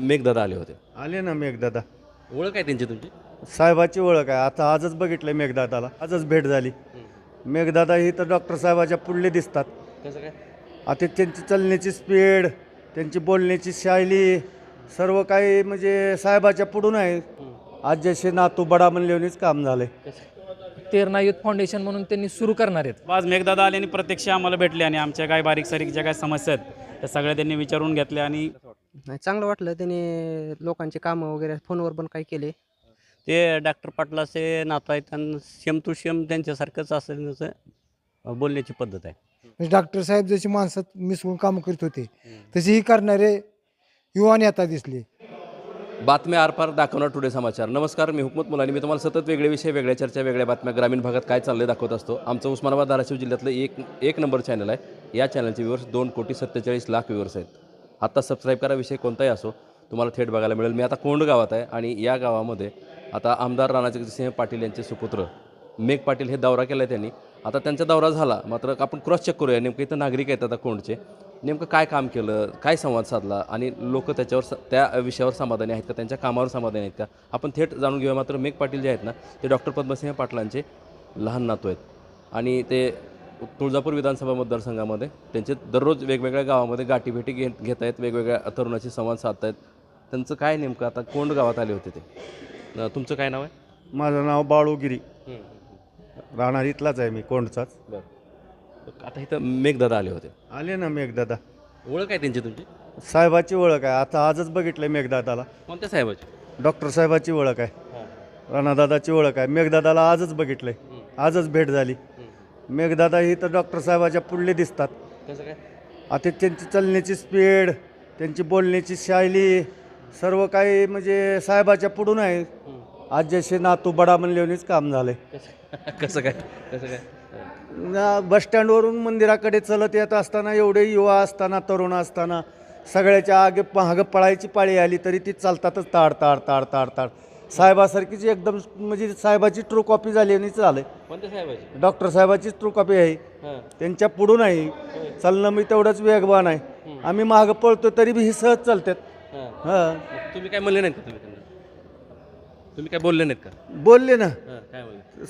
मेघदादा आले होते. आले ना मेघदादा. ओळख आहे त्यांची तुमची? साहेबाची ओळख आहे. आता आजच बघितलं मेघदादाला. आजच भेट झाली. मेघदादा ही तर डॉक्टर साहेबाच्या पुढले दिसतात. कसं काय? आता त्यांची चालण्याची स्पीड त्यांची बोलण्याची शैली सर्व काही म्हणजे साहेबाच्या पुढून आहे. आज जसे नातू बडा म्हणल्यानेच काम झालंय. तेरणा युथ फाउंडेशन म्हणून त्यांनी सुरू करणार आहेत. आज मेघदादा आले आणि प्रत्यक्ष आम्हाला भेटले आणि आमच्या काय बारीक सारीक ज्या काही समस्या आहेत त्या सगळ्या त्यांनी विचारून घेतल्या आणि नाही चांगलं वाटलं. त्याने लोकांचे कामं वगैरे फोनवर पण काही केले. ते डॉक्टर पाटलाचे नातू आहेत आणि सेम टू सेम त्यांच्यासारखंच असं बोलण्याची पद्धत आहे. म्हणजे डॉक्टर साहेब जशी माणसात मिसळून कामं करीत होते तसे ही करणारे युवा नेता दिसले. बातम्या आरपार दाखवणार टुडे समाचार. नमस्कार मी हुकमत मुलानी. मी तुम्हाला सतत वेगळे विषय वेगळ्या चर्चा वेगळ्या बातम्या ग्रामीण भागात काय चाललंय दाखवत असतो. आमचं उस्मानाबाद धाराशिव जिल्ह्यातलं एक एक नंबर चॅनल आहे. या चॅनलचे व्ह्यूअर्स दोन कोटी सत्तेचाळीस लाख व्ह्यूअर्स आहेत. आत्ता सबस्क्राईब करा विषय कोणताही असो तुम्हाला थेट बघायला मिळेल. मी आता कोंड गावात आहे आणि या गावामध्ये आता आमदार राणाजगसिंह पाटील यांचे सुपुत्र मेघ पाटील हे दौरा केला आहे त्यांनी. आता त्यांचा दौरा झाला मात्र आपण क्रॉस चेक करूया. नेमकं इथं नागरिक आहेत आता कोंडचे. नेमकं काय काम केलं काय संवाद साधला आणि लोक त्याच्यावर स- त्या विषयावर समाधानी आहेत का? त्यांच्या कामावर समाधानी आहेत का? आपण थेट जाणून घेऊया. मात्र मेघ पाटील जे आहेत ना ते डॉक्टर पद्मसिंह पाटलांचे लहान नातू आहेत. आणि ते तुळजापूर विधानसभा मतदारसंघामध्ये त्यांचे दररोज वेगवेगळ्या गावामध्ये गाठीभेटी घे घेत आहेत वेगवेगळ्या तरुणाशी संवाद साधत आहेत. त्यांचं काय नेमकं आता? कोंड गावात आले होते ते. तुमचं काय नाव आहे? माझं नाव बाळूगिरी. राहणार इथलाच आहे मी कोंडचाच. बरं. आता इथं मेघदादा आले होते. आले ना मेघदादा. ओळख आहे त्यांची तुमची? साहेबाची ओळख आहे. आता आजच बघितलं मेघदादाला. कोणत्या साहेबाची? डॉक्टर साहेबाची ओळख आहे. राणादादाची ओळख आहे. मेघदादाला आजच बघितलंय. आजच भेट झाली. मेघदादा ही तर डॉक्टर साहेबाच्या पुढले दिसतात. कसं काय? आता त्यांची चालण्याची स्पीड त्यांची बोलण्याची शैली सर्व काही म्हणजे साहेबाच्या पुढून आहे. आज जसे नातू बडा म्हणल्यानेच काम झालंय. कसं काय? कसं काय? ना बस स्टँडवरून मंदिराकडे चलत येत असताना एवढे युवा असताना तरुण असताना सगळ्याच्या आगे महाग पळायची पाळी आली तरी ती चालतातच ताड ताड ताड ताड ताड. साहेबासारखीच एकदम म्हणजे साहेबाची ट्रू कॉपी झाली आणि कोणत्या साहेबाची? डॉक्टर साहेबाचीच ट्रू कॉपी आहे. हां. त्यांच्या पुढून आहे. चालणं मी तेवढंच वेगवान आहे. आम्ही मागं पळतो तरी बी ही सहज चालतात हां. तुम्ही काय म्हणले नाहीत का तुम्ही तुम्ही काय बोलले नाहीत का? बोलले ना.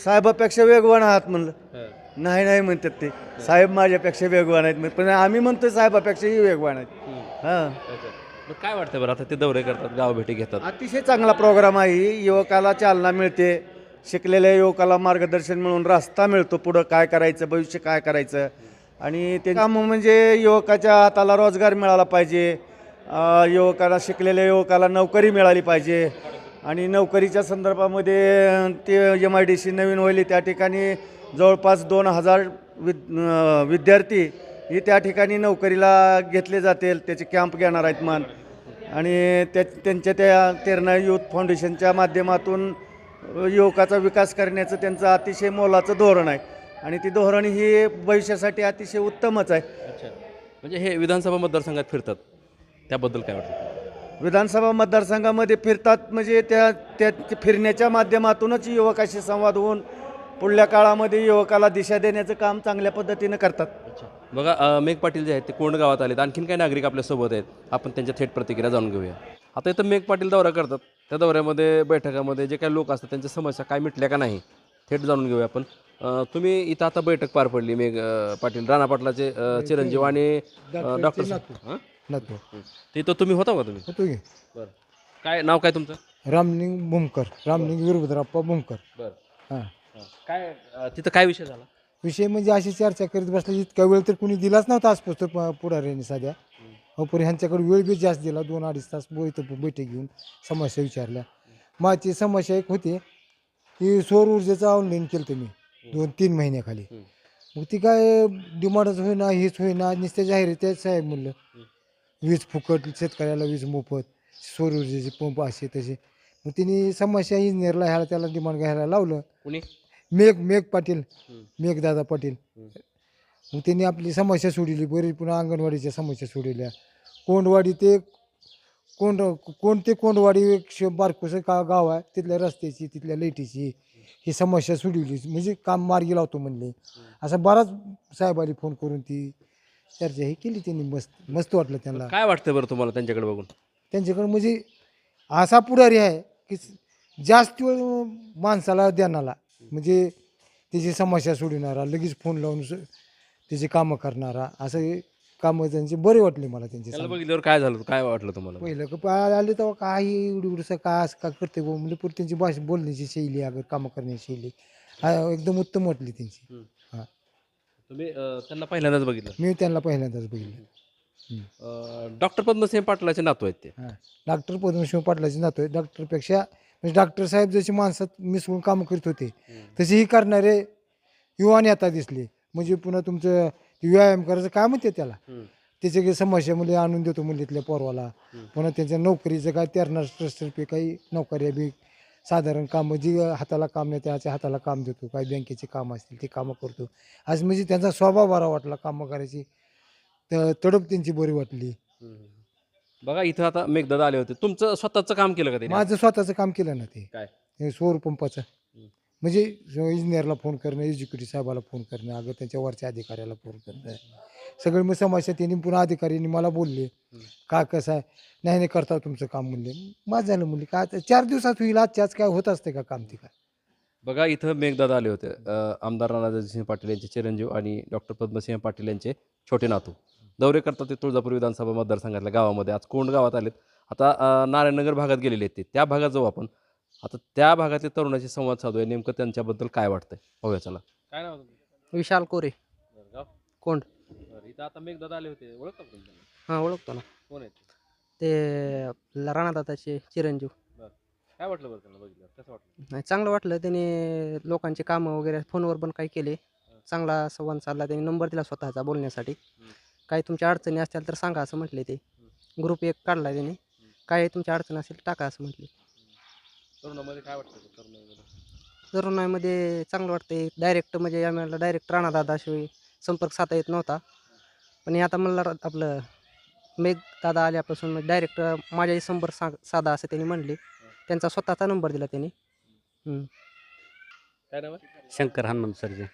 साहेबापेक्षा वेगवान आहात म्हणलं. नाही नाही म्हणतात ते. साहेब माझ्यापेक्षा वेगवान आहेत पण आम्ही म्हणतोय साहेबापेक्षाही वेगवान आहेत. हां. मग काय वाटतं बरं आता ते दौरे करतात गाव भेटी घेतात? अतिशय चांगला प्रोग्राम आहे. युवकाला चालना मिळते. शिकलेल्या युवकाला मार्गदर्शन मिळून रस्ता मिळतो पुढं. काय करायचं भविष्य काय करायचं? आणि ते काम म्हणजे युवकाच्या हाताला रोजगार मिळाला पाहिजे. अं, युवकाला शिकलेल्या युवकाला नोकरी मिळाली पाहिजे. आणि नोकरीच्या संदर्भामध्ये अं, ते एम आय डी सी नवीन होईल त्या ठिकाणी जवळपास दोन हजार विद विद्यार्थी ही त्या ठिकाणी नोकरीला घेतले जातील त्याचे कॅम्प घेणार आहेत मान आणि त्या त्यांच्या त्या तेरणा युथ फाउंडेशनच्या माध्यमातून युवकाचा विकास करण्याचं त्यांचं अतिशय मोलाचं धोरण आहे. आणि ती धोरण ही भविष्यासाठी अतिशय उत्तमच आहे. अच्छा. म्हणजे हे विधानसभा मतदारसंघात फिरतात. त्याबद्दल काय वाटतं? विधानसभा मतदारसंघामध्ये फिरतात म्हणजे त्या त्या फिरण्याच्या माध्यमातूनच युवकाशी संवाद होऊन पुढल्या काळामध्ये युवकाला दिशा देण्याचं काम चांगल्या पद्धतीनं करतात. बघा अं, मेघ पाटील जे आहेत ते कोंड गावात आलेत. आणखीन काही नागरिक आपल्यासोबत आहेत. आपण त्यांच्या थेट प्रतिक्रिया जाणून घेऊया. आता इथं मेघ पाटील दौरा करतात. त्या दौऱ्यामध्ये बैठकामध्ये जे काही लोक असतात त्यांच्या समस्या काय मिटल्या का नाही थेट जाणून घेऊया आपण. अं, तुम्ही इथं आता बैठक पार पडली मेघ अं, पाटील. राणा पाटलाचे अं, चिरंजीव आणि अं, डॉक्टर हां? नातू. तिथं तुम्ही होता का तुम्ही? होतो की. बरं. काय नाव काय तुमचं? रामलिंग भूमकर रामलिंग वीरभद्राप्पा भूमकर बरं. हां. काय अं, तिथं काय विषय झाला? विषय म्हणजे अशी चर्चा करीत बसला इतका वेळ तर कुणी दिलाच नव्हता आजपासून प- पुढाऱ्यांनी साध्या. पण ह्यांच्याकडे वेळ बी जास्त दिला दोन अडीच तास ब- इथं बैठक घेऊन समस्या विचारल्या. माझी समस्या एक होती की सौर ऊर्जेचं ऑनलाईन केलं होतं मी दोन तीन महिन्याखाली. मग ती काय डिमांडच होईना हेच होईना नुसत्या जाहिराती साहेब म्हणलं. वीज फुकट शेतकऱ्याला वीज मोफत सौर ऊर्जेचे पंप असे तसे. मग तिने समस्या इंजिनियरला ह्याला त्याला डिमांड घ्यायला लावलं. कुणी? मेघ मेघ पाटील. मेघदादा पाटील. मग त्यांनी आपली समस्या सोडली बरी पुन्हा अंगणवाडीच्या समस्या सोडल्या कोंडवाडी ते कोंड कोणते कोंडवाडी एक श- बारकोसं का गाव आहे तिथल्या रस्त्याची तिथल्या लाईटीची ही समस्या सोडवली. म्हणजे काम मार्गी लावतो म्हणले. असा बराच साहेबाली फोन करून ती चर्चा ही केली त्यांनी. मस्त मस्त वाटलं त्यांना. काय वाटतं बरं तुम्हाला त्यांच्याकडे बघून? त्यांच्याकडे म्हणजे असा पुढारी आहे. की जास्त वेळ माणसाला देणारा. म्हणजे त्याची समस्या सोडविणारा लगेच फोन लावून स- त्याची कामं करणारा असं हे कामं त्यांचे बरे वाटले मला त्यांचे त्याला बघितल्यावर काय झालं काय वाटलं तुम्हाला? पहिलं का पा- आले तेव्हा काय एवढी एवढंसं काय असं का करते गो म्हणजे पुढे त्यांची भाषा बोलण्याची शैली अगर कामं करण्याची शैली हा एकदम उत्तम वाटली त्यांची. तुम्ही अं, त्यांना पहिल्यांदाच बघितलं? मी त्यांना पहिल्यांदाच बघितलं. डॉक्टर पद्मसिंह पाटलाचे नातू आहेत ते. डॉक्टर पद्मशिव पाटलाची नातोय डॉक्टरपेक्षा म्हणजे डॉक्टर साहेब जशी माणसात मिसळून कामं करीत होते तसे ही करणारे युवा नेता दिसले. म्हणजे पुन्हा तुमचं व्यायाम करायचं काय म्हणते त्याला. त्याचे काही समस्या मुले आणून देतो मुलीतल्या पोरवाला. पुन्हा त्यांच्या नोकरीचं काय तेरणार ट्रस्टर्फे काही नोकऱ्या बी साधारण कामं जी हाताला काम नाही त्याच्या हाताला काम देतो. काही बँकेचे काम असतील ते कामं करतो. आज म्हणजे त्यांचा स्वभाव बरा वाटला कामं करायची. त- तडप त्यांची बरी वाटली. बघा इथं आता मेघदादा आले होते. तुमचं स्वतःचं काम केलं का माझं स्वतःचं काम केलं ना ते. काय? हे सौर पंपाचं. म्हणजे इंजिनियरला फोन करणं एक्झिक्युटिव्ह साहेबाला फोन करणं अगं त्यांच्या वरच्या अधिकाऱ्याला फोन करणं. सगळे मग समस्या त्यांनी पुन्हा अधिकाऱ्यांनी मला बोलले का कसं आहे? नाही नाही करता तुमचं काम म्हणले. माझं झालं म्हणले का आता चार दिवसात होईल आजच्या आज काय होत असते का काम ते काय? बघा इथं मेघदादा आले होते. अं, आमदार राणादासिंह पाटील यांचे चिरंजीव आणि डॉक्टर पद्मसिंह पाटील यांचे छोटे नातू. दौरे करतात ते तुळजापूर विधानसभा मतदारसंघातल्या गावामध्ये. आज कोंड गावात आलेत. आता नारायणनगर भागात गेलेले आहेत ते. त्या भागात जाऊ आपण. आता त्या भागातल्या तरुणाशी संवाद साधूया. नेमकं त्यांच्याबद्दल काय वाटतंय? पाहूया चला. काय नाव विशाल कोरे. गाव? कोंड. इथं आता मेघदादा आले होते. ओळखता हां ओळखतो ना. कोण आहेत ते? राणादाताचे चिरंजीव. काय वाटलं बरं त्यांना बघितलं? कसं वाटलं? नाही चांगलं वाटलं. त्यांनी लोकांचे कामं वगैरे फोनवर पण काही केले. चांगला संवाद साधला. त्यांनी नंबर दिला स्वतःचा बोलण्यासाठी. काही तुमच्या अडचणी असतील तर सांगा असं म्हटले ते. ग्रुप एक काढला त्यांनी. काय तुमच्या अडचण असेल टाका असं म्हटले. तरुणामध्ये काय वाटतं तरुणामध्ये तरुणाईमध्ये? चांगलं वाटते डायरेक्ट म्हणजे आम्हाला डायरेक्ट राणादादाशिवाय संपर्क साधा येत नव्हता. पण हे आता मला रा- आपलं मेघ दादा आल्यापासून डायरेक्ट माझ्याही संपर्क सा साधा असं त्यांनी म्हणले. त्यांचा स्वतःचा नंबर दिला त्यांनी. हम्म. काय नाव आहे? शंकर हनुमंत सरजे.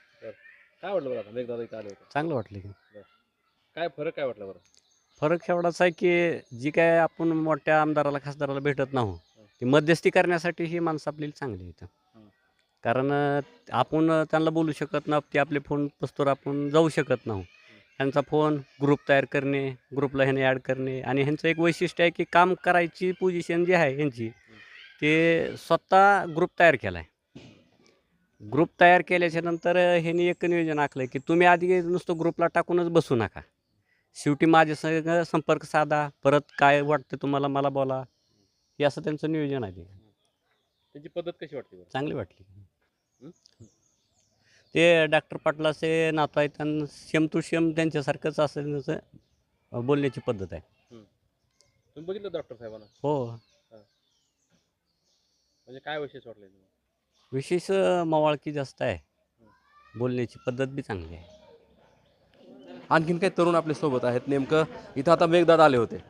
काय वाटलं बरं आता? मेघदादा इथं आले होते. चांगलं वाटलं की. काय फरक काय वाटलं बरं? फरक एवढाच आहे की जी काय आपण मोठ्या आमदाराला खासदाराला भेटत नाहो ती मध्यस्थी करण्यासाठी ही माणसं आपल्याला चांगली हं. कारण आपण त्यांना बोलू शकत नाही की आपले फोन पस्तोर आपण जाऊ शकत नाहो. ह्यांचा फोन ग्रुप तयार करणे ग्रुपला ह्याने ॲड करणे आणि ह्यांचं एक वैशिष्ट्य आहे की काम करायची पोझिशन जी आहे ह्यांची ते स्वतः ग्रुप तयार केला आहे ग्रुप तयार केल्याच्यानंतर अं, ह्यांनी एक नियोजन आखलं की तुम्ही आधी नुसतं ग्रुपला टाकूनच बसू नका. शेवटी माझ्या संग संपर्क साधा. परत काय वाटतं तुम्हाला मला बोला. हे असं त्यांचं नियोजन आहे ते. त्यांची पद्धत कशी वाटते बरं? चांगली वाटली. ते डॉक्टर पाटलाचे नातू आहेत आणि सेम टू सेम त्यांच्यासारखंच असं बोलण्याची पद्धत आहे. तुम्ही बघितलं डॉक्टर साहेबांना? हो. म्हणजे काय विशेष वाटलं तुम्हाला? विशेष अं, मवाळकी जास्त आहे. बोलण्याची पद्धत बी चांगली आहे. आणखीन काही तरुण आपल्यासोबत आहेत. नेमकं इथं आता मेघदादा आले होते.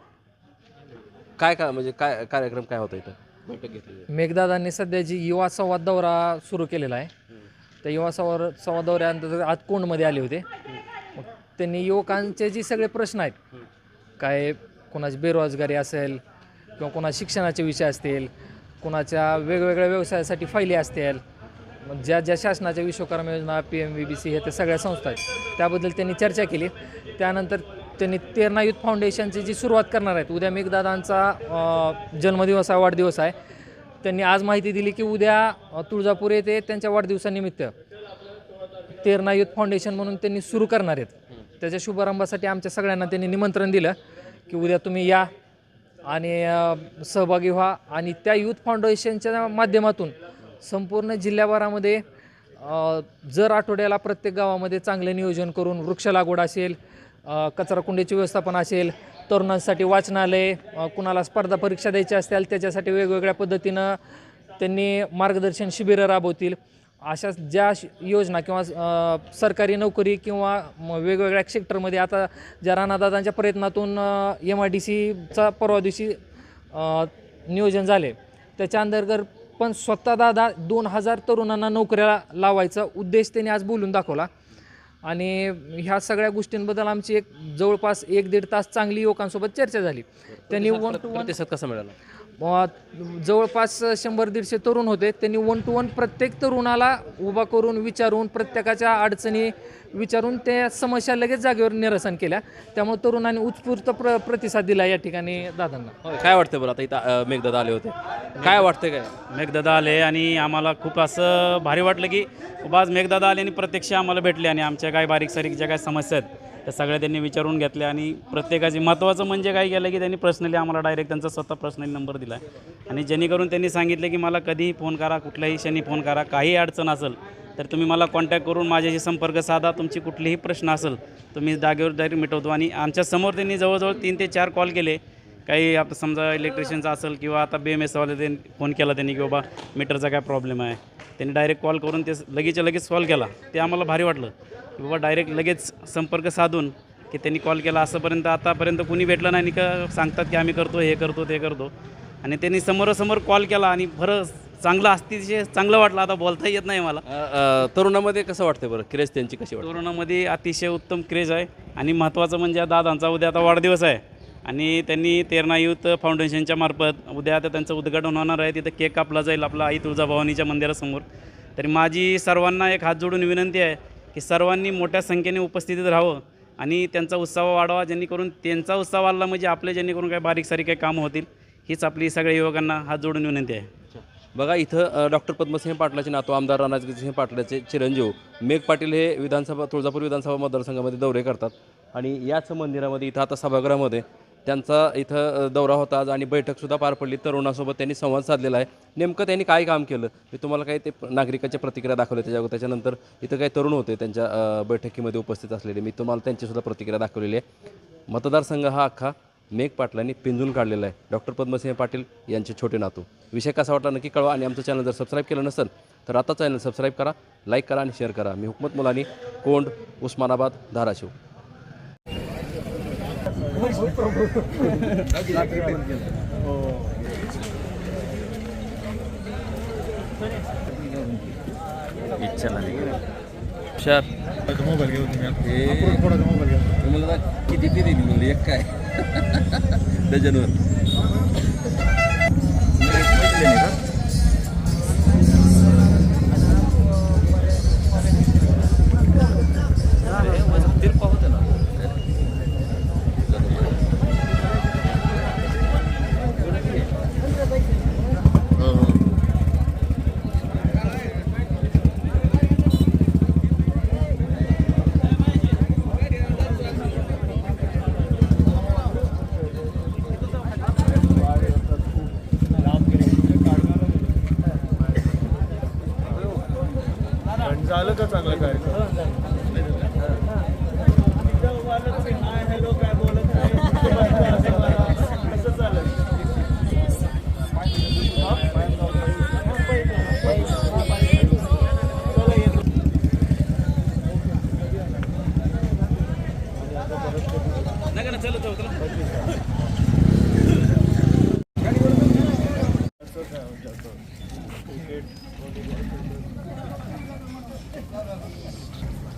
काय काय म्हणजे काय कार्यक्रम काय होता इथं? बैठक घेतली मेघदादांनी सध्या जी युवा संवाद दौरा सुरू केलेला आहे त्या युवा संवाद संवाद दौऱ्यानंतर आज कोंडमध्ये आले होते. मग त्यांनी युवकांचे जे सगळे प्रश्न आहेत काय कोणाची बेरोजगारी असेल किंवा कोणा शिक्षणाचे विषय असतील कोणाच्या वेगवेगळ्या व्यवसायासाठी फायली असतील मग ज्या ज्या शासनाच्या विश्वकर्मा योजना P M V B C हे त्या सगळ्या संस्था आहेत त्याबद्दल त्यांनी चर्चा केली. त्यानंतर त्यांनी तेरणा युथ फाउंडेशनची जी सुरुवात करणार आहेत उद्या मेघदादांचा जन्मदिवस आहे वाढदिवस आहे. त्यांनी आज माहिती दिली की उद्या तुळजापूर येथे त्यांच्या वाढदिवसानिमित्त तेरणा युथ फाउंडेशन म्हणून त्यांनी सुरू करणार आहेत. त्याच्या शुभारंभासाठी आमच्या सगळ्यांना त्यांनी निमंत्रण दिलं की उद्या तुम्ही या आणि सहभागी व्हा. आणि त्या युथ फाउंडेशनच्या माध्यमातून संपूर्ण जिल्ह्याभरामध्ये जर आठवड्याला प्रत्येक गावामध्ये चांगले नियोजन करून वृक्ष लागवड असेल कचराकुंडीचे व्यवस्थापन असेल तरुणांसाठी वाचनालय कुणाला स्पर्धा परीक्षा द्यायच्या असतील त्याच्यासाठी वेगवेगळ्या पद्धतीनं त्यांनी मार्गदर्शन शिबिरं राबवतील. अशा ज्या श- योजना किंवा सरकारी नोकरी किंवा म- वेगवेगळ्या सेक्टरमध्ये आता ज्या राणादादांच्या प्रयत्नातून एम आय डी सीचा परवा दिवशी नियोजन झाले. त्याच्या अंतर्गत पण स्वतः दादा दोन हजार तरुणांना नोकऱ्या लावायचा उद्देश त्यांनी आज बोलून दाखवला. आणि ह्या सगळ्या गोष्टींबद्दल आमची एक जवळपास एक दीड तास चांगली युवकांसोबत चर्चा झाली. त्यांनी वन टू वन कसा मिळाला? जवळपास शंभर दीडशे तरुण होते. त्यांनी वन टू वन प्रत्येक तरुणाला उभा करून विचारून प्रत्येकाच्या अडचणी विचारून त्या समस्या लगेच जागेवर निरसन केल्या. त्यामुळे तरुणांनी उत्स्फूर्त प्र प्रतिसाद दिला या ठिकाणी दादांना. काय वाटतं बरं आता इथं मेघदादा आले होते? काय वाटतं काय? मेघदादा आले आणि आम्हाला खूप असं भारी वाटलं की बाबा आज मेघदादा आले आणि प्रत्यक्ष आम्हाला भेटले आणि आमच्या काय बारीक सारीक ज्या काय समस्या आहेत त्या सगळ्या त्यांनी विचारून घेतल्या आणि प्रत्येकाचे महत्त्वाचं म्हणजे काय केलं की त्यांनी पर्सनली आम्हाला डायरेक्ट त्यांचा स्वतः पर्सनली नंबर दिला. आणि जेणेकरून त्यांनी सांगितले की मला कधीही फोन करा कुठल्याही क्षणी फोन करा काही अडचण असेल तर तुम्ही मला कॉन्टॅक्ट करून माझ्याशी संपर्क साधा तुमची कुठलीही प्रश्न असेल तुम्ही जागेवर डायरेक्ट मिटवतो. आणि आमच्यासमोर त्यांनी जवळजवळ तीन ते चार कॉल केले. काही आता समजा इलेक्ट्रिशियनचा असेल किंवा आता बी एम एसवाले त्यांनी फोन केला त्यांनी की बाबा मीटरचा काय प्रॉब्लेम आहे? त्यांनी डायरेक्ट कॉल करून ते लगेचच्या लगेच सॉल्व केला. ते आम्हाला भारी वाटलं. की बाबा डायरेक्ट लगेच संपर्क साधून की त्यांनी कॉल केला. असंपर्यंत आतापर्यंत कुणी भेटलं नाही. का सांगतात की आम्ही करतो हे करतो ते करतो. आणि त्यांनी समोरासमोर कॉल केला आणि बरं चांगलं अतिशय चांगलं वाटलं. आता बोलता येत नाही मला. तरुणामध्ये कसं वाटतं बरं? क्रेज त्यांची कशी वाटते? कोरोनामध्ये अतिशय उत्तम क्रेज आहे. आणि महत्त्वाचं म्हणजे दादांचा उद्या आता वाढदिवस आहे. आणि त्यांनी तेरणा युथ फाउंडेशनच्या मार्फत उद्या आता त्यांचं उद्घाटन होणार आहे. तिथं केक कापला जाईल आपला आई तुळजाभवानीच्या मंदिरासमोर. तरी माझी सर्वांना एक हात जोडून विनंती आहे की सर्वांनी मोठ्या संख्येने उपस्थितीत राहावं आणि त्यांचा उत्साह वाढवा जेणेकरून त्यांचा उत्साह वाढला म्हणजे आपले जेणेकरून काही बारीक सारीक काही कामं होतील. हीच आपली सगळ्या युवकांना हात जोडून विनंती आहे. बघा इथं डॉक्टर पद्मसिंह पाटलाचे नातो आमदार राणाजगितसिंह पाटलाचे चिरंजीव मेघ पाटील हे विधानसभा तुळजापूर विधानसभा मतदारसंघामध्ये दौरे करतात. आणि याच मंदिरामध्ये इथं आता सभागृहामध्ये त्यांचा इथं दौरा होता आज आणि बैठकसुद्धा पार पडली. तरुणासोबत त्यांनी संवाद साधलेला आहे. नेमकं त्यांनी काय काम केलं? मी तुम्हाला काही ते नागरिकांच्या प्रतिक्रिया दाखवल्या त्याच्या त्याच्यानंतर इथं काही तरुण होते त्यांच्या बैठकीमध्ये उपस्थित असलेले. मी तुम्हाला त्यांचीसुद्धा प्रतिक्रिया दाखवलेली आहे. मतदारसंघ हा अख्खा मेघ पाटलांनी पिंजून काढलेला आहे. डॉक्टर पद्मसिंह पाटील यांचे छोटे नातू. विषय कसा वाटला नक्की कळवा आणि आमचं चॅनल जर सबस्क्राईब केलं नसेल तर आता चॅनल सबस्क्राईब करा लाईक करा आणि शेअर करा. मी हुकमत मुलानी कोंड उस्मानाबाद धाराशिव. हुशार तुम्हाला किती ती दिली म्हणली एक काय डझनवर झालं का चांगलं काय?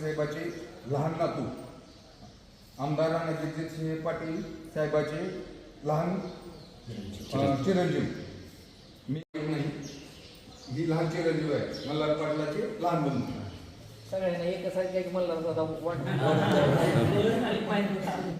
साहेबाचे लहान नातू. आमदार सिंह पाटील साहेबाचे लहान चिरंजीव. मी नाही. ही लहान चिरंजीव आहे. मल्हार पाटलाचे लहान बंधू. सगळ्यांना एकच आहे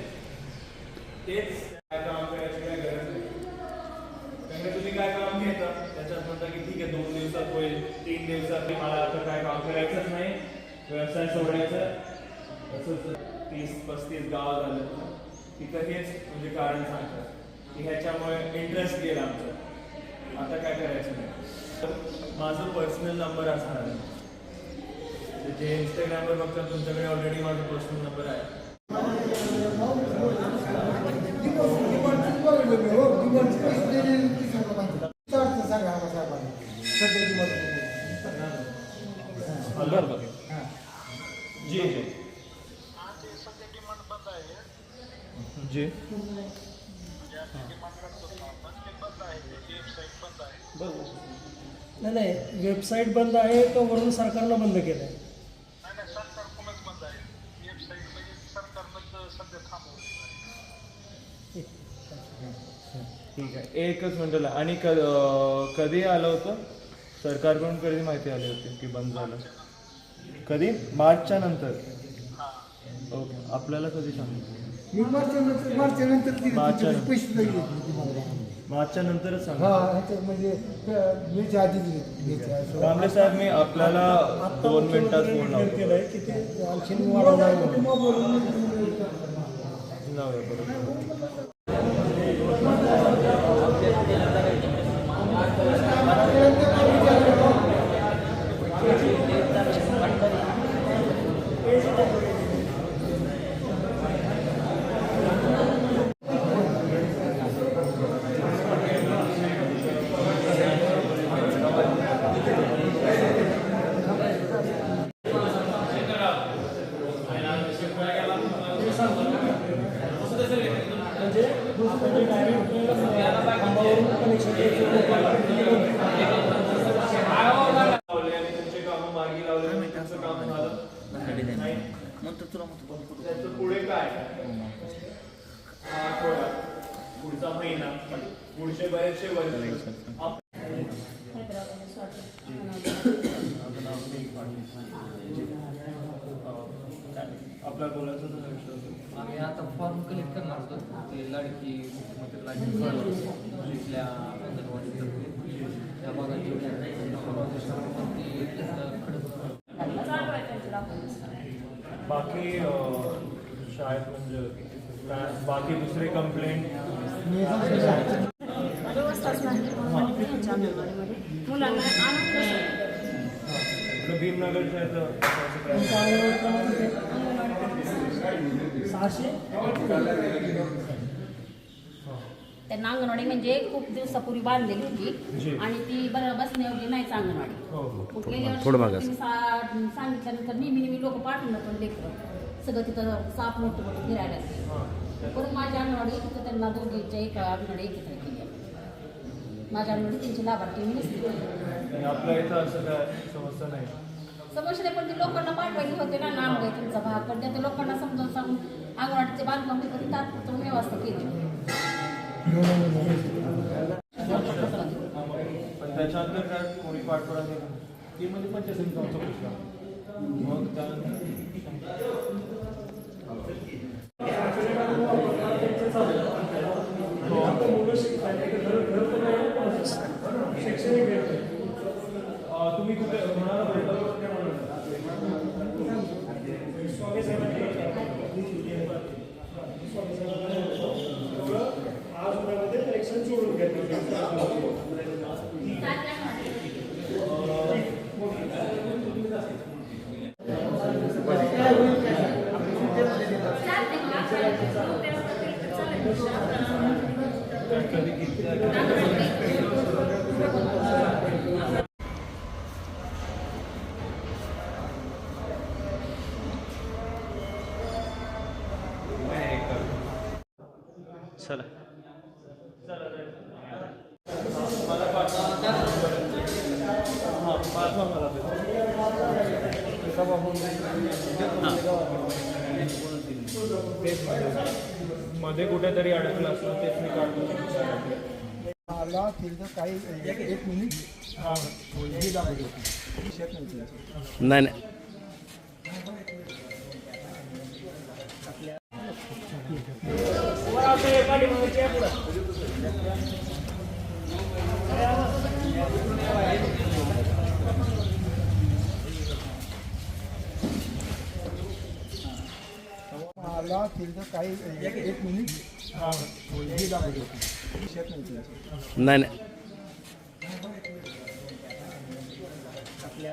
तेच काय काम करायची काय गरज नाही. कारण तुम्ही काय काम घेता? त्याच्यात म्हणता की ठीक आहे दोन दिवसात होईल तीन दिवसात मला आता काय काम करायचंच नाही. व्यवसाय सोडायचा तसंच तीस पस्तीस गाव झालं. तिथं हेच म्हणजे कारण सांगतात. की ह्याच्यामुळे इंटरेस्ट गेला आमचा. आता काय करायचं नाही. तर माझं पर्सनल नंबर असणार आहे. जे इंस्टाग्रामवर बघतात तुमच्याकडे ऑलरेडी माझा पर्सनल नंबर आहे. जी। जी जी नाही नाही वेबसाईट बंद आहे तो वरून सरकारनं बंद केलं आहे ठीक आहे. एकच मिनिटला आणि क कधी आलं होतं? सरकारकडून कधी माहिती आली होती की बंद झालं? कधी? मार्चच्या नंतर. ओके. आपल्याला कधी सांगितलं मार्चच्या नंतर मार्चच्या नंतर नंतरच म्हणजे. कांबळे साहेब मी आपल्याला दोन मिनिटात फोन लावतो. Thank you. आपल्या बोलायचं. आम्ही आता फॉर्म कलेक्ट करणार होतो. ते लाडकी मुख्यमंत्री इथल्या त्या भागात बाकी शाळेत म्हणजे बाकी दुसरे कंप्लेंट व्यवस्थाच नाही म्हणून ह्यांच्या अंगणवाडीमध्ये मुलांना? सहाशे त्यांना अंगणवाडी म्हणजे खूप दिवसापूर्वी बांधलेली होती. आणि ती बरं बसण्यायोग्य नाहीच अंगणवाडी. हो हो. सांगितल्यानंतर नेहमी नेहमी लोक पाठवून पण लेकरं. सगळं तिथं साप मोठं मोठं फिरायला. परत माझ्या अंगणवाडी तिथं त्यांना दोघीच्या एका अंगणवाडी एकत्र माझ्या अंगणवाडी त्यांची लाभार्थी मी आणि आपल्या इथं असं काय समस्या नाही. समस्या नाही, पण ती लोकांना पाठवायची होते ना लांब आहे तुमचा भाग. पण त्या लोकांना समजावून सांगून अंगणवाडीचे बांधकाम मी कधी तात्पुरतं व्यवस्था केली. पण त्याच्यानंतर काय कोणी पाठपुरा केला ती म्हणजे पंचायत मग त्यानंतर अं, तुम्ही कुठे कोणाला भेटला आज उन्हामध्ये कनेक्शन सोडून चला मध्ये कुठेतरी अडकलं असलं तेच मी काढतो मला तिथं काही एक मिनिट. ही. नाही. नाही. नाही काही एक मिनिट नाही नाही.